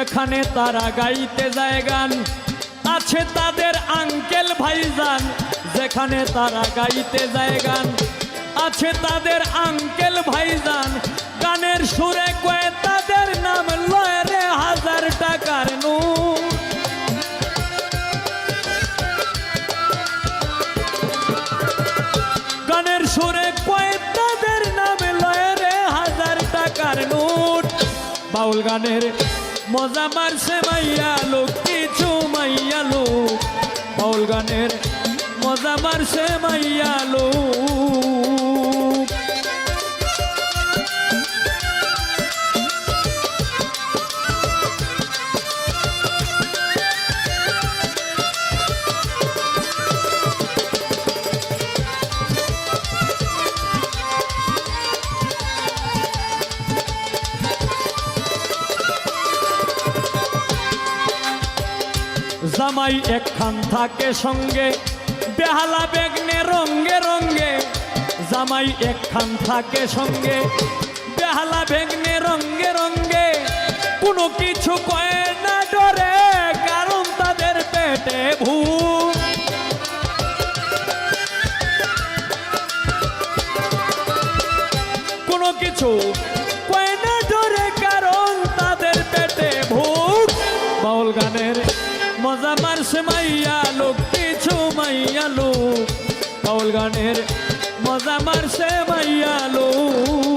যেখানে তারা গাইতে যায় গান, আছে তাদের আঙ্কেল ভাইজান, যেখানে তারা গাইতে যায় গান, আছে তাদের আঙ্কেল ভাইজান, গানের সুরে কয়ে, তাদের নাম লয় রে হাজার টাকার নূর। গানের সুরে কয়ে, তাদের নামে লয় রে হাজার টাকার নোট বাউল গানের মজা মারছে মাইয়া লোক কিছু মাইয়া লোক। বাউল গানের মজা মারছে মাইয়া জামাই একখান থাকে সঙ্গে, বেহালা বেগনে রঙ্গে রঙ্গে। জামাই একখান থাকে সঙ্গে, বেহালা বেগনে রঙ্গে রঙ্গে। কোনো কিছু কয়ে না ডরে, কারণ তাদের পেটে ভূত। কোনো কিছু কয় না ডরে, কারণ তাদের পেটে ভূত। বাউল গানের মজা মারছে মাইয়া লোক কিছু মাইয়া লোক। কাউল গানের মজা মারছে মাইয়া লোক।